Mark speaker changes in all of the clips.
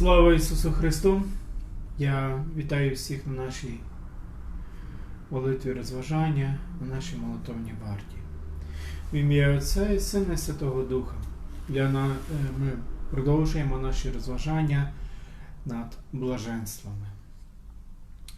Speaker 1: Слава Ісусу Христу! Я вітаю всіх на нашій молитві розважання, на нашій молитовній варті. В ім'я Отця і Сина і Святого Духа. Я на, е, ми продовжуємо наші розважання над блаженствами.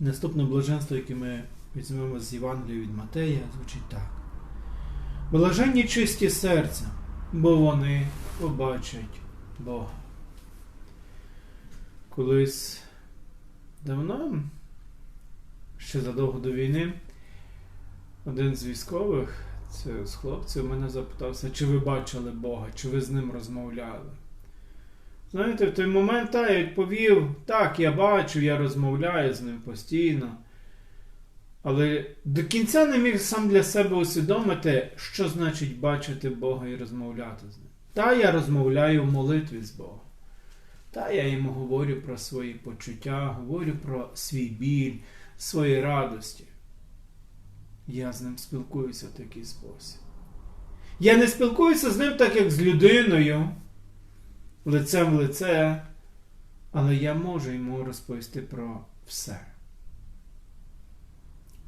Speaker 1: Наступне блаженство, яке ми візьмемо з Євангелія від Матея, звучить так. Блаженні чисті серця, бо вони побачать Бога. Колись давно, ще задовго до війни, один з військових, це з хлопців, мене запитався, чи ви бачили Бога, чи ви з ним розмовляли. Знаєте, в той момент та, я відповів, так, я бачу, я розмовляю з ним постійно. Але до кінця не міг сам для себе усвідомити, що значить бачити Бога і розмовляти з ним. Та я розмовляю в молитві з Богом. Та я йому говорю про свої почуття, говорю про свій біль, свої радості. Я з ним спілкуюся в такий спосіб. Я не спілкуюся з ним так, як з людиною, лицем в лице, але я можу йому розповісти про все.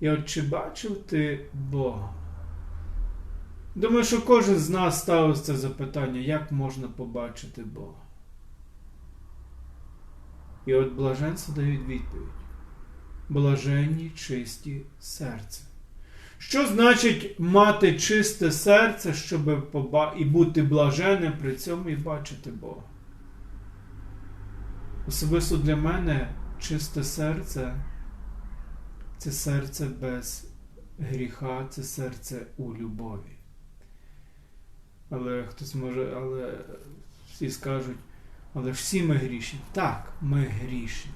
Speaker 1: І от чи бачив ти Бога? Думаю, що кожен з нас ставив це запитання, як можна побачити Бога. І от блаженство дають відповідь. Блаженні чисті серце. Що значить мати чисте серце, щоб поба... і бути блаженним при цьому і бачити Бога? Особисто для мене чисте серце це серце без гріха, це серце у любові. Але хтось може, але всі скажуть, але всі ми грішні. Так, ми грішні.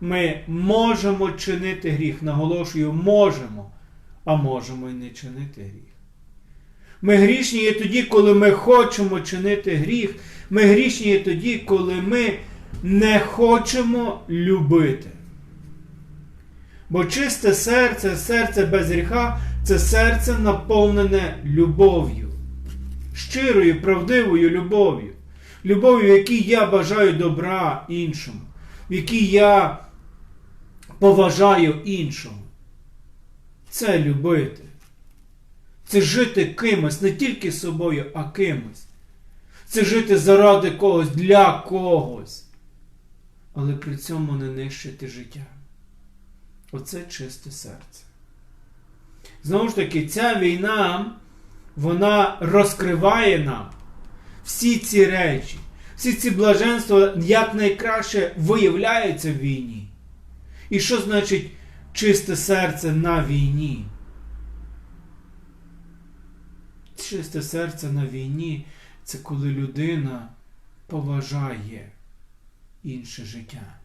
Speaker 1: Ми можемо чинити гріх. Наголошую, можемо, а можемо і не чинити гріх. Ми грішні є тоді, коли ми хочемо чинити гріх. Ми грішні є тоді, коли ми не хочемо любити. Бо чисте серце, серце без гріха це серце наповнене любов'ю, щирою, правдивою любов'ю. Любов'ю, в якій я бажаю добра іншому, в якій я поважаю іншому. Це любити. Це жити кимось, не тільки собою, а кимось. Це жити заради когось, для когось. Але при цьому не нищити життя. Оце чисте серце. Знову ж таки, ця війна, вона розкриває нам всі ці речі, всі ці блаженства якнайкраще виявляються в війні. І що значить чисте серце на війні? Чисте серце на війні це коли людина поважає інше життя.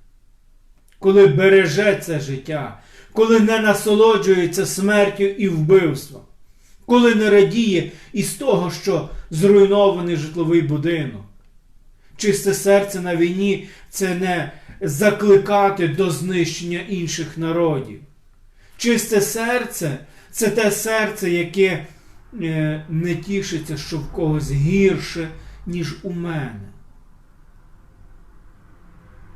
Speaker 1: Коли береже це життя, коли не насолоджується смертю і вбивством, коли не радіє із того, що зруйнований житловий будинок. Чисте серце на війні це не закликати до знищення інших народів. Чисте серце це те серце, яке е, не тішиться, що в когось гірше, ніж у мене.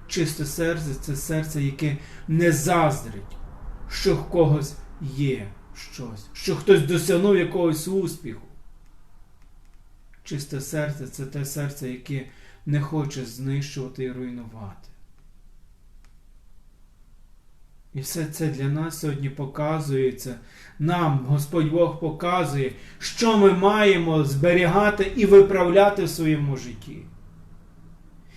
Speaker 1: Чисте серце це серце, яке не заздрить, що в когось є щось, що хтось досягнув якогось успіху. Чисте серце це те серце, яке не хоче знищувати і руйнувати. І все це для нас сьогодні показується. Нам Господь Бог показує, що ми маємо зберігати і виправляти в своєму житті.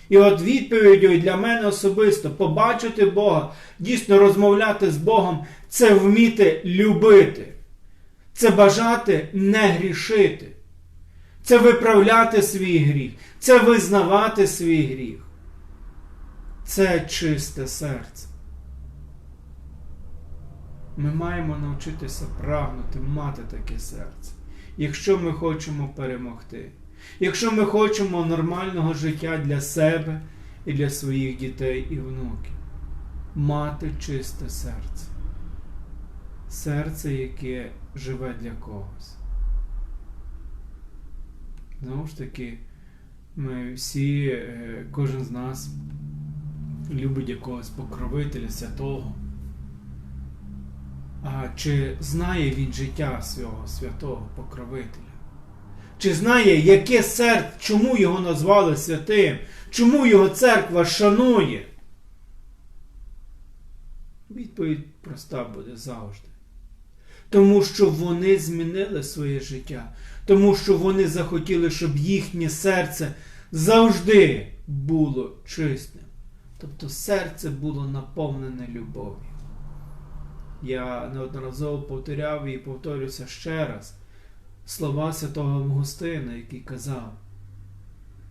Speaker 1: І от відповіддю для мене особисто побачити Бога, дійсно розмовляти з Богом це вміти любити, це бажати не грішити, це виправляти свій гріх, це визнавати свій гріх. Це чисте серце. Ми маємо навчитися прагнути мати таке серце, якщо ми хочемо перемогти. Якщо ми хочемо нормального життя для себе і для своїх дітей і внуків, мати чисте серце, серце, яке живе для когось. Знову ж таки, Ми всі, е, кожен з нас любить якогось покровителя святого. А чи знає він життя свого святого покровителя? Чи знає, яке серце, чому його назвали святим? Чому його церква шанує? Відповідь проста буде завжди. Тому що вони змінили своє життя, тому що вони захотіли, щоб їхнє серце завжди було чистим. Тобто серце було наповнене любов'ю. Я неодноразово повторяв і повторюся ще раз слова святого Августина, який казав: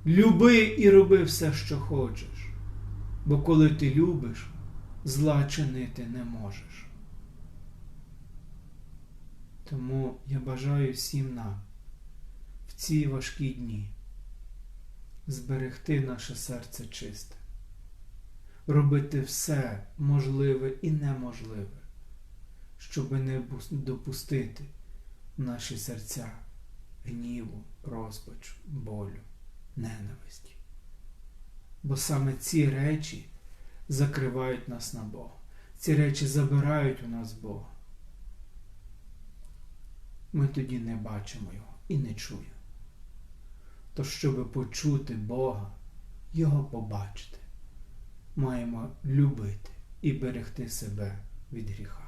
Speaker 1: Люби і роби все, що хочеш, бо коли ти любиш, зла чинити не можеш. Тому я бажаю всім нам в ці важкі дні зберегти наше серце чисте, робити все можливе і неможливе, щоб не допустити наші серця гніву, розпачу, болю, ненависті. Бо саме ці речі закривають нас на Бога. Ці речі забирають у нас Бога. Ми тоді не бачимо Його і не чуємо. То, щоб почути Бога, Його побачити, маємо любити і берегти себе від гріха.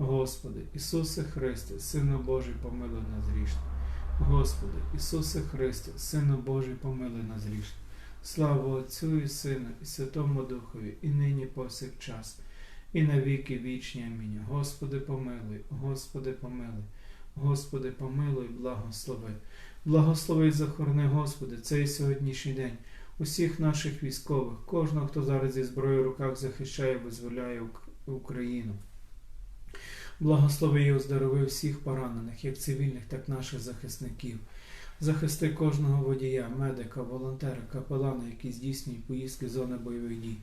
Speaker 1: Господи, Ісусе Христе, Сину Божий, помилуй нас грішних. Господи, Ісусе Христе, Сину Божий, помилуй нас грішних. Слава Отцю і Сину, і Святому Духові, і нині повсякчас, і на віки вічні. Амінь. Господи, помилуй, Господи, помилуй, Господи, помилуй, благослови. Благослови і захорони, Господи, цей сьогоднішній день, усіх наших військових, кожного, хто зараз зі зброєю в руках захищає, визволяє Україну. Благослови і оздорови всіх поранених, як цивільних, так і наших захисників. Захисти кожного водія, медика, волонтера, капелана, які здійснюють поїздки з зони бойових дій,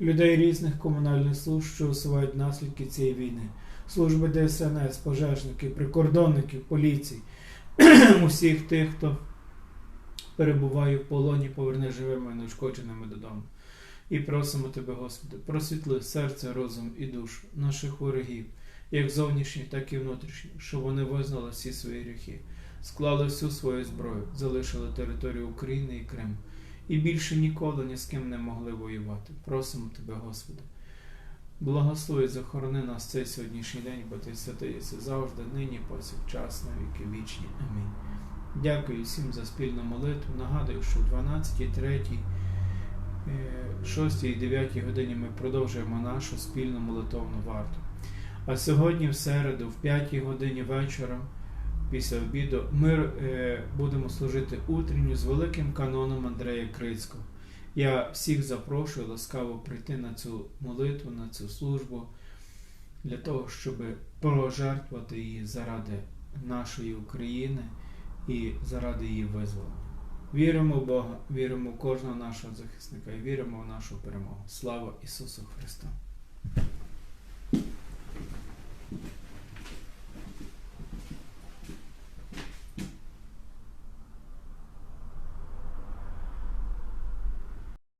Speaker 1: людей різних комунальних служб, що усувають наслідки цієї війни, служби ДСНС, пожежників, прикордонників, поліції, усіх тих, хто перебуває в полоні, поверни живими і неушкодженими додому. І просимо Тебе, Господи, просвітли серце, розум і душу наших ворогів, як зовнішніх, так і внутрішніх, щоб вони визнали всі свої гріхи, склали всю свою зброю, залишили територію України і Криму, і більше ніколи ні з ким не могли воювати. Просимо Тебе, Господи. Благослови, захорони нас цей сьогоднішній день, бо ти святий завжди, нині, повсякчас, на віки вічні. Амінь. Дякую всім за спільну молитву. Нагадую, що в 12, 3, 6 і 9 годині ми продовжуємо нашу спільну молитовну варту. А сьогодні, в середу, в 5 годині вечора, після обіду, ми е, будемо служити утренню з великим каноном Андрея Крицького. Я всіх запрошую ласкаво прийти на цю молитву, на цю службу, для того, щоб пожертвувати її заради нашої України і заради її визволення. Віримо в Бога, віримо в кожного нашого захисника і віримо в нашу перемогу. Слава Ісусу Христу!